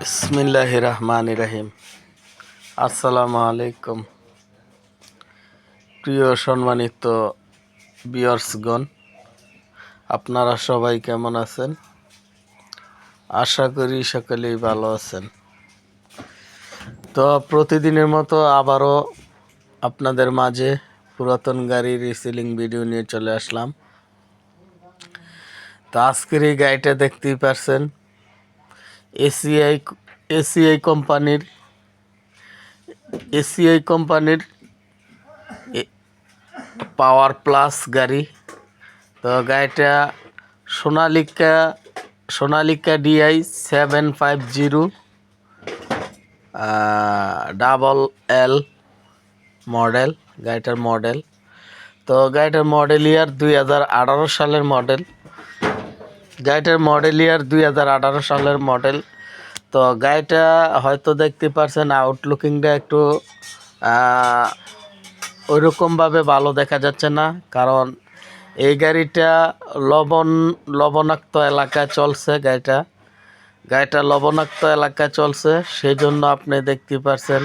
বিসমিল্লাহ রহমান রাহিম আসসালামু আলাইকুম প্রিয় সম্মানিত বিয়ার্সগণ আপনারা সবাই কেমন আছেন? আশা করি সকলেই ভালো আছেন। তো প্রতিদিনের মতো আবারও আপনাদের মাঝে পুরাতন গাড়ির রিসেলিং ভিডিও নিয়ে চলে আসলাম। তো আজকের এই গাড়িটা দেখতেই পারছেন এসিআই এসিআই কোম্পানির এসিআই কোম্পানির পাওয়ার প্লাস গাড়ি। তো গাড়িটা Sonalika Sonalika DI seven five zero double L model, গাড়িটার মডেল। তো গাড়িটার মডেল ইয়ার দুই হাজার আঠারো সালের মডেল। গাড়িটার মডেল ইয়ার দুই হাজার আঠারো সালের মডেল তো গাড়িটা হয়তো দেখতে পারছেন আউটলুকিংটা একটু ওইরকমভাবে ভালো দেখা যাচ্ছে না। কারণ এই গাড়িটা লবণ, লবণাক্ত এলাকায় চলছে গাড়িটা। গাড়িটা লবণাক্ত এলাকায় চলছে সেই জন্য আপনি দেখতে পারছেন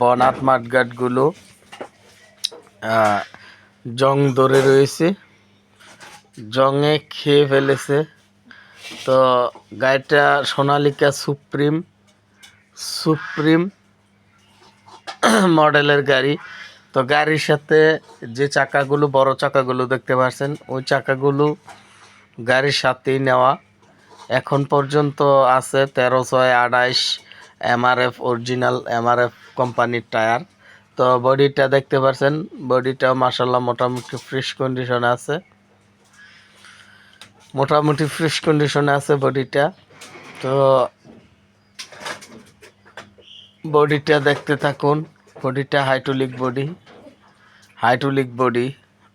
বনাট মাঠঘাটগুলো জং ধরে রয়েছে। জংয়ে খেয়ে ফেলেছে। তো গাড়িটা সোনালিকা সুপ্রিম সুপ্রিম মডেলের গাড়ি। তো গাড়ির সাথে যে চাকাগুলো, বড় চাকাগুলো দেখতে পাচ্ছেন, ওই চাকাগুলো গাড়ির সাথেই নেওয়া। এখন পর্যন্ত আছে তেরো ছয় আঠাইশ এমআরএফ, অরিজিনাল এমআরএফ কোম্পানির টায়ার। তো বডিটা দেখতে পাচ্ছেন বডিটা মাসাল্লাহ মোটামুটি ফ্রেশ কন্ডিশনে আছে। মোটামুটি ফ্রেশ কন্ডিশনে আছে বডিটা তো বডিটা দেখতে থাকুন। বডিটা হাইড্রোলিক বডি হাইড্রোলিক বডি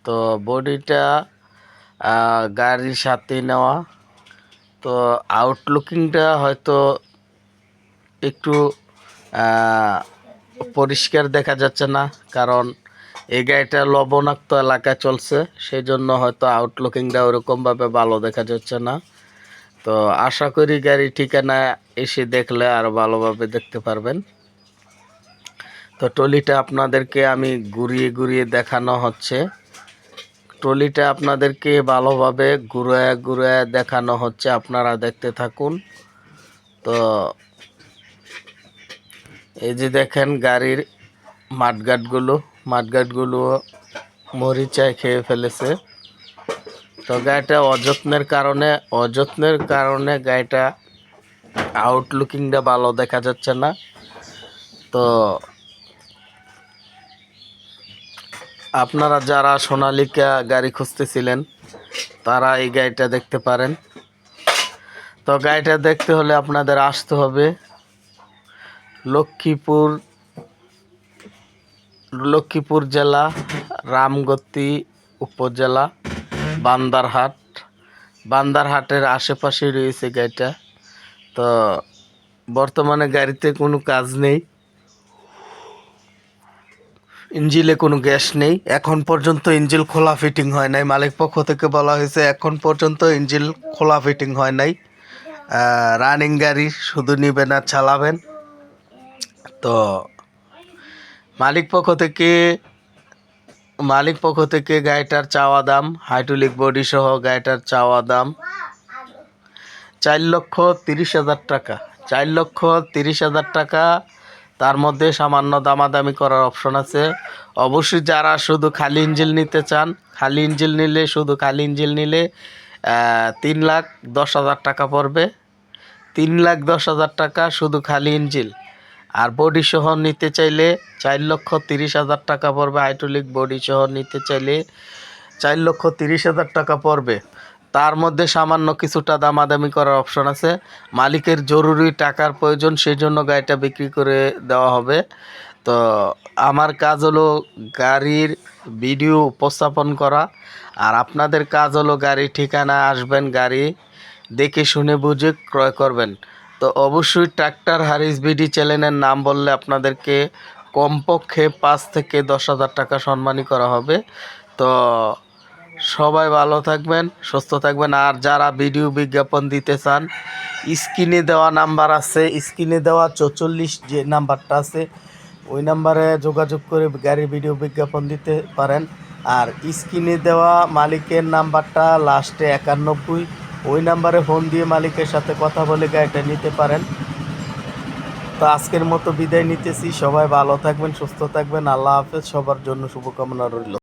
তো বডিটা গাড়ির সাথে নেওয়া। তো আউটলুকিংটা হয়তো একটু পরিষ্কার দেখা যাচ্ছে না, কারণ এই গাড়িটা লবণাক্ত এলাকায় চলছে সেই জন্য হয়তো আউটলুকিংটা ওরকমভাবে ভালো দেখা যাচ্ছে না। তো আশা করি গাড়ি ঠিকানা এসে দেখলে আরও ভালোভাবে দেখতে পারবেন। তো ট্রলিটা আপনাদেরকে আমি ঘুরিয়ে ঘুরিয়ে দেখানো হচ্ছে। ট্রলিটা আপনাদেরকে ভালোভাবে ঘুরে ঘুরে দেখানো হচ্ছে, আপনারা দেখতে থাকুন। তো এই যে দেখেন গাড়ির মাঠঘাটগুলো। মাঠঘাটগুলো মরিচায় খেয়ে ফেলেছে। তো গাড়িটা অযত্নের কারণে অযত্নের কারণে গাড়িটা আউটলুকিংটা ভালো দেখা যাচ্ছে না। তো আপনারা যারা সোনালিকা গাড়ি খুঁজতেছিলেন, তারা এই গাড়িটা দেখতে পারেন। তো গাড়িটা দেখতে হলে আপনাদের আসতে হবে লক্ষ্মীপুর লক্ষ্মীপুর জেলা, রামগতি উপজেলা, বান্দারহাট। বান্দারহাটের আশেপাশে রয়েছে গাড়িটা। তো বর্তমানে গাড়িতে কোনো কাজ নেই। ইঞ্জিলে কোনো গ্যাস নেই। এখন পর্যন্ত ইঞ্জিল খোলা ফিটিং হয় নাই। মালিক পক্ষ থেকে বলা হয়েছে, এখন পর্যন্ত ইঞ্জিল খোলা ফিটিং হয় নাই। রানিং গাড়ি শুধু নেবেন আর চালাবেন। তো মালিক পক্ষ থেকে, মালিক পক্ষ থেকে গাড়িটার চাওয়া দাম হাইড্রোলিক বডি সহ গাড়িটার চাওয়া দাম চার লক্ষ তিরিশ হাজার টাকা। চার লক্ষ তিরিশ হাজার টাকা, তার মধ্যে সামান্য দামাদামি করার অপশন আছে। অবশ্যই যারা শুধু খালি ইঞ্জিল নিতে চান, খালি ইঞ্জিল নিলে, শুধু খালি ইঞ্জিল নিলে তিন লাখ দশ হাজার টাকা পড়বে। তিন লাখ দশ হাজার টাকা শুধু খালি ইঞ্জিল আর বডি সহ নিতে চাইলে চার লক্ষ তিরিশ হাজার টাকা পড়বে। হাইড্রোলিক বডি সহ নিতে চাইলে চার লক্ষ তিরিশ হাজার টাকা পড়বে। তার মধ্যে সামান্য কিছুটা দামাদামি করার অপশন আছে। মালিকের জরুরি টাকার প্রয়োজন সেই জন্য গাড়িটা বিক্রি করে দেওয়া হবে। তো আমার কাজ হলো গাড়ির ভিডিও উপস্থাপন করা। আর আপনাদের কাজ হলো গাড়ির ঠিকানা আসবেন, গাড়ি দেখে শুনে বুঝে ক্রয় করবেন। তো অবশ্যই ট্র্যাক্টর হারিস বিডি চ্যানেলের নাম বললে আপনাদেরকে কমপক্ষে পাঁচ থেকে দশ হাজার টাকা সম্মানী করা হবে। তো সবাই ভালো থাকবেন, সুস্থ থাকবেন। আর যারা ভিডিও বিজ্ঞাপন দিতে চান, স্ক্রিনে দেওয়া নাম্বার আছে, স্ক্রিনে দেওয়া চৌচল্লিশ যে নাম্বারটা আছে, ওই নাম্বারে যোগাযোগ করে গাড়ির ভিডিও বিজ্ঞাপন দিতে পারেন। আর স্ক্রিনে দেওয়া মালিকের নাম্বারটা লাস্টে একানব্বই ওই নাম্বারে ফোন দিয়ে মালিকের সাথে কথা বলে গাড়িটা নিতে পারেন। তো আজকের মতো বিদায় নিতেছি। সবাই ভালো থাকবেন, সুস্থ থাকবেন। আল্লাহ হাফেজ। সবার জন্য শুভকামনা রইল।